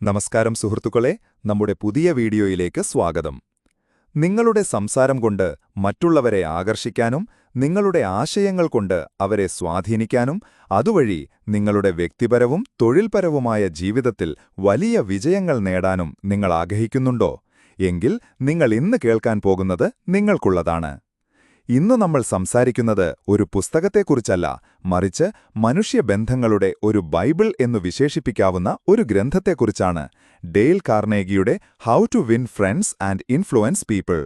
നമസ്കാരം സുഹൃത്തുക്കളെ നമ്മുടെ പുതിയ വീഡിയോയിലേക്ക് സ്വാഗതം. നിങ്ങളുടെ സംസാരം കൊണ്ട് മറ്റുള്ളവരെ ആകർഷിക്കാനും നിങ്ങളുടെ ആശയങ്ങൾ കൊണ്ട് അവരെ സ്വാധീനിക്കാനും അതുവഴി നിങ്ങളുടെ വ്യക്തിപരവും തൊഴിൽപരവുമായ ജീവിതത്തിൽ വലിയ വിജയങ്ങൾ നേടാനും നിങ്ങൾ ആഗ്രഹിക്കുന്നുണ്ടോ? എങ്കിൽ നിങ്ങൾ ഇന്ന് കേൾക്കാൻ പോകുന്നത് നിങ്ങൾക്കുള്ളതാണ്. ഇന്ന് നമ്മൾ സംസാരിക്കുന്നത് ഒരു പുസ്തകത്തെക്കുറിച്ചല്ല മറിച്ച് മനുഷ്യബന്ധങ്ങളുടെ ഒരു ബൈബിൾ എന്നു വിശേഷിപ്പിക്കാവുന്ന ഒരു ഗ്രന്ഥത്തെക്കുറിച്ചാണ് Dale കാർണേഗിയുടെ how to win friends and influence people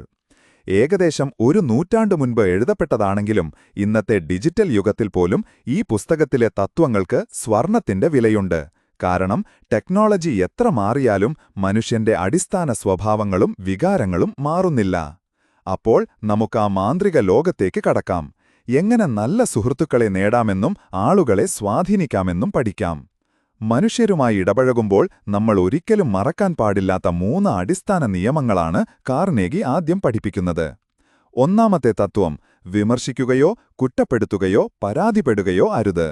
ഏകദേശം ഒരു നൂറ്റാണ്ട് മുൻപ് എഴുതപ്പെട്ടതാണെങ്കിലും ഇന്നത്തെ ഡിജിറ്റൽ യുഗത്തിൽ പോലും ഈ പുസ്തകത്തിലെ തത്വങ്ങൾക്ക് സ്വർണത്തിന്റെ വിലയുണ്ട്. കാരണം ടെക്നോളജി എത്ര മാറിയാലും മനുഷ്യന്റെ അടിസ്ഥാന സ്വഭാവങ്ങളും വികാരങ്ങളും മാറുന്നില്ല. അപ്പോൾ നമുക്ക് ആ മാന്ത്രിക ലോകത്തേക്ക് കടക്കാം. എങ്ങനെ നല്ല സുഹൃത്തുക്കളെ നേടാമെന്നും ആളുകളെ സ്വാധീനിക്കാമെന്നും പഠിക്കാം. മനുഷ്യരുമായി ഇടപഴകുമ്പോൾ നമ്മൾ ഒരിക്കലും മറക്കാൻ പാടില്ലാത്ത മൂന്ന് അടിസ്ഥാന നിയമങ്ങളാണ് കാർനേഗി ആദ്യം പഠിപ്പിക്കുന്നത്. ഒന്നാമത്തെ തത്വം വിമർശിക്കുകയോ കുറ്റപ്പെടുത്തുകയോ പരാതിപ്പെടുകയോ അരുത്.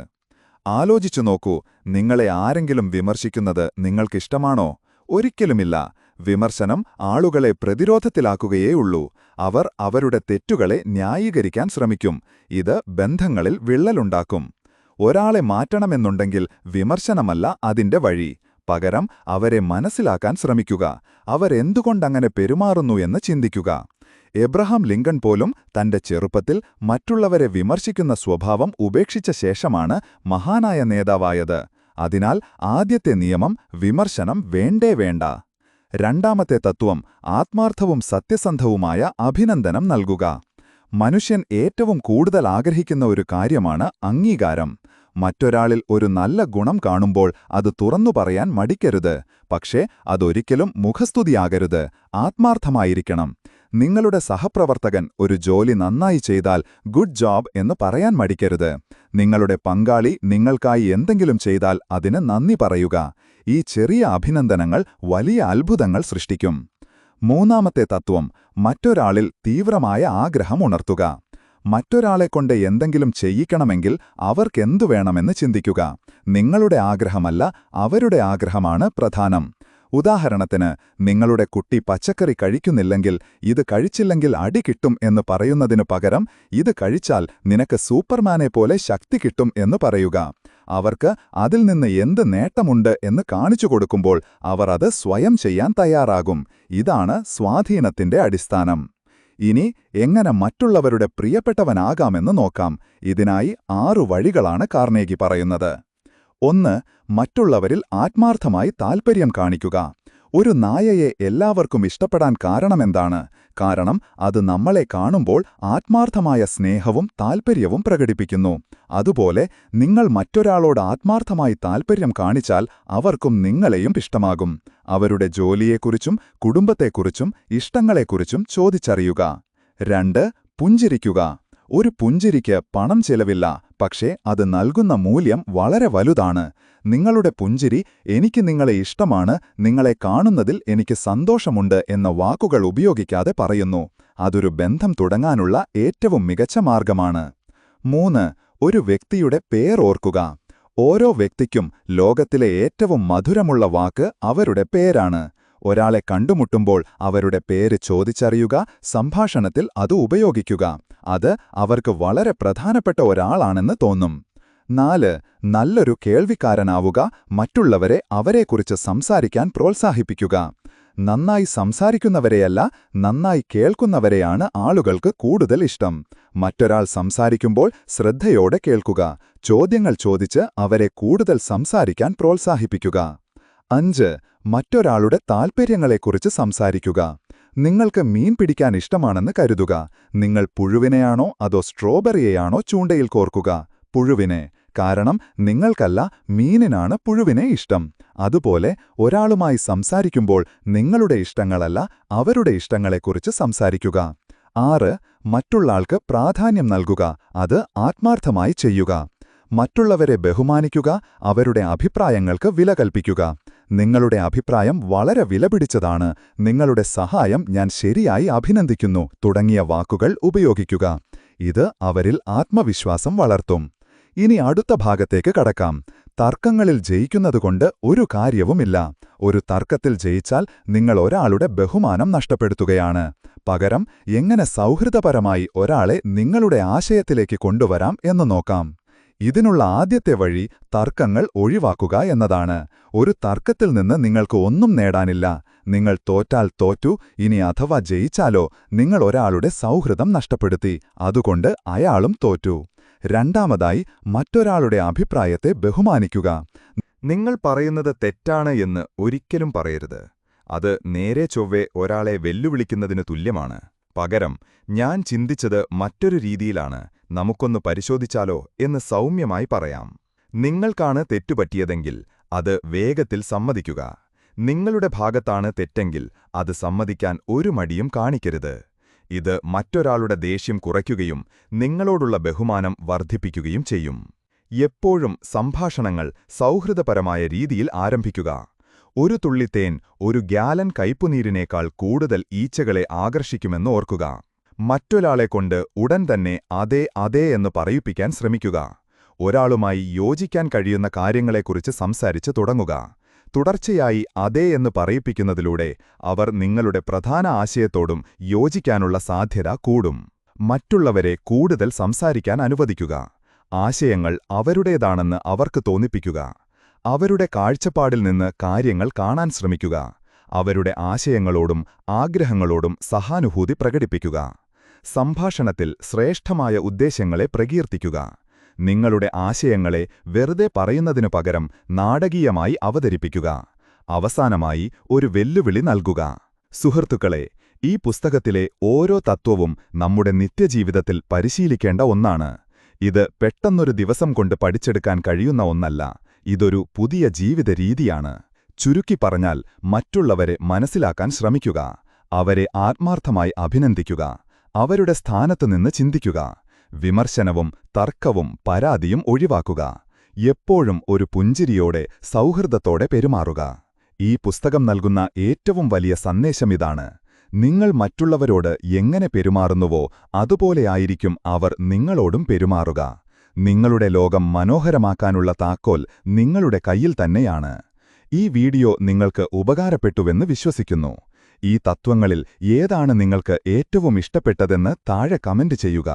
ആലോചിച്ചു നോക്കൂ നിങ്ങളെ ആരെങ്കിലും വിമർശിക്കുന്നത് നിങ്ങൾക്കിഷ്ടമാണോ? ഒരിക്കലുമില്ല. വിമർശനം ആളുകളെ പ്രതിരോധത്തിലാക്കുകയേയുള്ളൂ. അവർ അവരുടെ തെറ്റുകളെ ന്യായീകരിക്കാൻ ശ്രമിക്കും. ഇത് ബന്ധങ്ങളിൽ വിള്ളലുണ്ടാക്കും. ഒരാളെ മാറ്റണമെന്നുണ്ടെങ്കിൽ വിമർശനമല്ല അതിന്റെ വഴി. പകരം അവരെ മനസ്സിലാക്കാൻ ശ്രമിക്കുക. അവരെന്തുകൊണ്ടങ്ങനെ പെരുമാറുന്നു എന്ന് ചിന്തിക്കുക. എബ്രഹാം ലിങ്കൺ പോലും തന്റെ ചെറുപ്പത്തിൽ മറ്റുള്ളവരെ വിമർശിക്കുന്ന സ്വഭാവം ഉപേക്ഷിച്ച ശേഷമാണ് മഹാനായ നേതാവായത്. അതിനാൽ ആദ്യത്തെ നിയമം വിമർശനം വേണ്ടേ വേണ്ട. രണ്ടാമത്തെ തത്വം ആത്മാർത്ഥവും സത്യസന്ധവുമായ അഭിനന്ദനം നൽകുക. മനുഷ്യൻ ഏറ്റവും കൂടുതൽ ആഗ്രഹിക്കുന്ന ഒരു കാര്യമാണ് അംഗീകാരം. മറ്റൊരാളിൽ ഒരു നല്ല ഗുണം കാണുമ്പോൾ അത് തുറന്നു പറയാൻ മടിക്കരുത്. പക്ഷേ അതൊരിക്കലും മുഖസ്തുതിയാകരുത്. ആത്മാർത്ഥമായിരിക്കണം. നിങ്ങളുടെ സഹപ്രവർത്തകൻ ഒരു ജോലി നന്നായി ചെയ്താൽ ഗുഡ് ജോബ് എന്ന് പറയാൻ മടിക്കരുത്. നിങ്ങളുടെ പങ്കാളി നിങ്ങൾക്കായി എന്തെങ്കിലും ചെയ്താൽ അതിന് നന്ദി പറയുക. ഈ ചെറിയ അഭിനന്ദനങ്ങൾ വലിയ അത്ഭുതങ്ങൾ സൃഷ്ടിക്കും. മൂന്നാമത്തെ തത്വം മറ്റൊരാളിൽ തീവ്രമായ ആഗ്രഹം ഉണർത്തുക. മറ്റൊരാളെക്കൊണ്ട് എന്തെങ്കിലും ചെയ്യിക്കണമെങ്കിൽ അവർക്കെന്തു വേണമെന്ന് ചിന്തിക്കുക. നിങ്ങളുടെ ആഗ്രഹമല്ല അവരുടെ ആഗ്രഹമാണ് പ്രധാനം. ഉദാഹരണത്തിന് നിങ്ങളുടെ കുട്ടി പച്ചക്കറി കഴിക്കുന്നില്ലെങ്കിൽ ഇത് കഴിച്ചില്ലെങ്കിൽ അടി കിട്ടും എന്ന് പറയുന്നതിനു പകരം ഇത് കഴിച്ചാൽ നിനക്ക് സൂപ്പർമാനെ പോലെ ശക്തി കിട്ടും എന്ന് പറയുക. അവർക്ക് അതിൽ നിന്ന് എന്ത് നേട്ടമുണ്ട് എന്ന് കാണിച്ചു കൊടുക്കുമ്പോൾ അവർ അത് സ്വയം ചെയ്യാൻ തയ്യാറാകും. ഇതാണ് സ്വാധീനത്തിന്റെ അടിസ്ഥാനം. ഇനി എങ്ങനെ മറ്റുള്ളവരുടെ പ്രിയപ്പെട്ടവനാകാമെന്ന് നോക്കാം. ഇതിനായി ആറു വഴികളാണ് കാർണേഗി പറയുന്നത്. ഒന്ന് മറ്റുള്ളവരിൽ ആത്മാർത്ഥമായി താൽപ്പര്യം കാണിക്കുക. ഒരു നായയെ എല്ലാവർക്കും ഇഷ്ടപ്പെടാൻ കാരണമെന്താണ്? കാരണം അത് നമ്മളെ കാണുമ്പോൾ ആത്മാർത്ഥമായ സ്നേഹവും താൽപ്പര്യവും പ്രകടിപ്പിക്കുന്നു. അതുപോലെ നിങ്ങൾ മറ്റൊരാളോട് ആത്മാർത്ഥമായി താൽപ്പര്യം കാണിച്ചാൽ അവർക്കും നിങ്ങളെയും ഇഷ്ടമാകും. അവരുടെ ജോലിയെക്കുറിച്ചും കുടുംബത്തെക്കുറിച്ചും ഇഷ്ടങ്ങളെക്കുറിച്ചും ചോദിച്ചറിയുക. രണ്ട് പുഞ്ചിരിക്കുക. ഒരു പുഞ്ചിരിക്ക് പണം ചെലവില്ല. പക്ഷേ അത് നൽകുന്ന മൂല്യം വളരെ വലുതാണ്. നിങ്ങളുടെ പുഞ്ചിരി എനിക്ക് നിങ്ങളെ ഇഷ്ടമാണ് നിങ്ങളെ കാണുന്നതിൽ എനിക്ക് സന്തോഷമുണ്ട് എന്ന വാക്കുകൾ ഉപയോഗിക്കാതെ പറയുന്നു. അതൊരു ബന്ധം തുടങ്ങാനുള്ള ഏറ്റവും മികച്ച മാർഗമാണ്. മൂന്ന് ഒരു വ്യക്തിയുടെ പേരോർക്കുക. ഓരോ വ്യക്തിക്കും ലോകത്തിലെ ഏറ്റവും മധുരമുള്ള വാക്ക് അവരുടെ പേരാണ്. ഒരാളെ കണ്ടുമുട്ടുമ്പോൾ അവരുടെ പേര് ചോദിച്ചറിയുക സംഭാഷണത്തിൽ അത് ഉപയോഗിക്കുക. അത് അവർക്ക് വളരെ പ്രധാനപ്പെട്ട ഒരാളാണെന്ന് തോന്നും. നാല് നല്ലൊരു കേൾവിക്കാരനാവുക മറ്റുള്ളവരെ അവരെക്കുറിച്ച് സംസാരിക്കാൻ പ്രോത്സാഹിപ്പിക്കുക. നന്നായി സംസാരിക്കുന്നവരെയല്ല നന്നായി കേൾക്കുന്നവരെയാണ് ആളുകൾക്ക് കൂടുതൽ ഇഷ്ടം. മറ്റൊരാൾ സംസാരിക്കുമ്പോൾ ശ്രദ്ധയോടെ കേൾക്കുക ചോദ്യങ്ങൾ ചോദിച്ച് അവരെ കൂടുതൽ സംസാരിക്കാൻ പ്രോത്സാഹിപ്പിക്കുക. അഞ്ച് മറ്റൊരാളുടെ താൽപ്പര്യങ്ങളെക്കുറിച്ച് സംസാരിക്കുക. നിങ്ങൾക്ക് മീൻ പിടിക്കാൻ ഇഷ്ടമാണെന്ന് കരുതുക. നിങ്ങൾ പുഴുവിനെയാണോ അതോ സ്ട്രോബെറിയെയാണോ ചൂണ്ടയിൽ കോർക്കുക? പുഴുവിനെ. കാരണം നിങ്ങൾക്കല്ല മീനിനാണ് പുഴുവിനെ ഇഷ്ടം. അതുപോലെ ഒരാളുമായി സംസാരിക്കുമ്പോൾ നിങ്ങളുടെ ഇഷ്ടങ്ങളല്ല അവരുടെ ഇഷ്ടങ്ങളെക്കുറിച്ച് സംസാരിക്കുക. ആറ്. മറ്റുള്ള ആൾക്ക് പ്രാധാന്യം നൽകുക. അത് ആത്മാർത്ഥമായി ചെയ്യുക. മറ്റുള്ളവരെ ബഹുമാനിക്കുക. അവരുടെ അഭിപ്രായങ്ങൾക്ക് വില കൽപ്പിക്കുക. നിങ്ങളുടെ അഭിപ്രായം വളരെ വിലപിടിച്ചതാണ്. നിങ്ങളുടെ സഹായം ഞാൻ ശരിയായി അഭിനന്ദിക്കുന്നു. തുടങ്ങിയ വാക്കുകൾ ഉപയോഗിക്കുക. ഇത് അവരിൽ ആത്മവിശ്വാസം വളർത്തും. ഇനി അടുത്ത ഭാഗത്തേക്ക് കടക്കാം. തർക്കങ്ങളിൽ ജയിക്കുന്നതുകൊണ്ട് ഒരു കാര്യവുമില്ല. ഒരു തർക്കത്തിൽ ജയിച്ചാൽ നിങ്ങൾ ഒരാളുടെ ബഹുമാനം നഷ്ടപ്പെടുത്തുകയാണ്. പകരം എങ്ങനെ സൗഹൃദപരമായി ഒരാളെ നിങ്ങളുടെ ആശയത്തിലേക്ക് കൊണ്ടുവരാം എന്ന് നോക്കാം. ഇതിനുള്ള ആദ്യത്തെ വഴി തർക്കങ്ങൾ ഒഴിവാക്കുക എന്നതാണ്. ഒരു തർക്കത്തിൽ നിന്ന് നിങ്ങൾക്ക് ഒന്നും നേടാനില്ല. നിങ്ങൾ തോറ്റാൽ തോറ്റു ഇനി അഥവാ ജയിച്ചാലോ നിങ്ങൾ ഒരാളുടെ സൗഹൃദം നഷ്ടപ്പെടുത്തി അതുകൊണ്ട് അയാളും തോറ്റു. രണ്ടാമതായി മറ്റൊരാളുടെ അഭിപ്രായത്തെ ബഹുമാനിക്കുക. നിങ്ങൾ പറയുന്നത് തെറ്റാണ് എന്ന് ഒരിക്കലും പറയരുത്. അത് നേരെ ചൊവ്വേ ഒരാളെ വെല്ലുവിളിക്കുന്നതിന് തുല്യമാണ്. പകരം ഞാൻ ചിന്തിച്ചത് മറ്റൊരു രീതിയിലാണ്. നമുക്കൊന്ന് പരിശോധിച്ചാലോ എന്ന് സൗമ്യമായി പറയാം. നിങ്ങൾക്കാണ് തെറ്റുപറ്റിയതെങ്കിൽ അത് വേഗത്തിൽ സമ്മതിക്കുക. നിങ്ങളുടെ ഭാഗത്താണ് തെറ്റെങ്കിൽ അത് സമ്മതിക്കാൻ ഒരു മടിയും കാണിക്കരുത്. ഇത് മറ്റൊരാളുടെ ദേഷ്യം കുറയ്ക്കുകയും നിങ്ങളോടുള്ള ബഹുമാനം വർദ്ധിപ്പിക്കുകയും ചെയ്യും. എപ്പോഴും സംഭാഷണങ്ങൾ സൗഹൃദപരമായ രീതിയിൽ ആരംഭിക്കുക. ഒരു തുള്ളിത്തേൻ ഒരു ഗ്യാലൻ കയ്പുനീരിനേക്കാൾ കൂടുതൽ ഈച്ചകളെ ആകർഷിക്കുമെന്ന് ഓർക്കുക. മറ്റൊരാളെ കൊണ്ട് ഉടൻ തന്നെ അതേ അതേ എന്ന് പറയിപ്പിക്കാൻ ശ്രമിക്കുക. ഒരാളുമായി യോജിക്കാൻ കഴിയുന്ന കാര്യങ്ങളെക്കുറിച്ച് സംസാരിച്ച് തുടങ്ങുക. തുടർച്ചയായി അതേ എന്ന് പറയിപ്പിക്കുന്നതിലൂടെ അവർ നിങ്ങളുടെ പ്രധാന ആശയത്തോടും യോജിക്കാനുള്ള സാധ്യത കൂടും. മറ്റുള്ളവരെ കൂടുതൽ സംസാരിക്കാൻ അനുവദിക്കുക. ആശയങ്ങൾ അവരുടേതാണെന്ന് അവർക്ക് തോന്നിപ്പിക്കുക. അവരുടെ കാഴ്ചപ്പാടിൽ നിന്ന് കാര്യങ്ങൾ കാണാൻ ശ്രമിക്കുക. അവരുടെ ആശയങ്ങളോടും ആഗ്രഹങ്ങളോടും സഹാനുഭൂതി പ്രകടിപ്പിക്കുക. സംഭാഷണത്തിൽ ശ്രേഷ്ഠമായ ഉദ്ദേശ്യങ്ങളെ പ്രകീർത്തിക്കുക. നിങ്ങളുടെ ആശയങ്ങളെ വെറുതെ പറയുന്നതിനു പകരം നാടകീയമായി അവതരിപ്പിക്കുക. അവസാനമായി ഒരു വെല്ലുവിളി നൽകുക. സുഹൃത്തുക്കളെ ഈ പുസ്തകത്തിലെ ഓരോ തത്വവും നമ്മുടെ നിത്യജീവിതത്തിൽ പരിശീലിക്കേണ്ട ഒന്നാണ്. ഇത് പെട്ടെന്നൊരു ദിവസം കൊണ്ട് പഠിച്ചെടുക്കാൻ കഴിയുന്ന ഒന്നല്ല ഇതൊരു പുതിയ ജീവിത രീതിയാണ്. ചുരുക്കി പറഞ്ഞാൽ മറ്റുള്ളവരെ മനസ്സിലാക്കാൻ ശ്രമിക്കുക അവരെ ആത്മാർത്ഥമായി അഭിനന്ദിക്കുക. അവരുടെ സ്ഥാനത്തുനിന്ന് ചിന്തിക്കുക. വിമർശനവും തർക്കവും പരാതിയും ഒഴിവാക്കുക. എപ്പോഴും ഒരു പുഞ്ചിരിയോടെ സൗഹൃദത്തോടെ പെരുമാറുക. ഈ പുസ്തകം നൽകുന്ന ഏറ്റവും വലിയ സന്ദേശമിതാണ് നിങ്ങൾ മറ്റുള്ളവരോട് എങ്ങനെ പെരുമാറുന്നുവോ അതുപോലെയായിരിക്കും അവർ നിങ്ങളോടും പെരുമാറുക. നിങ്ങളുടെ ലോകം മനോഹരമാക്കാനുള്ള താക്കോൽ നിങ്ങളുടെ കയ്യിൽ തന്നെയാണ്. ഈ വീഡിയോ നിങ്ങൾക്ക് ഉപകാരപ്പെട്ടുവെന്ന് വിശ്വസിക്കുന്നു. ഈ തത്വങ്ങളിൽ ഏതാണ് നിങ്ങൾക്ക് ഏറ്റവും ഇഷ്ടപ്പെട്ടതെന്ന് താഴെ കമന്റ് ചെയ്യുക.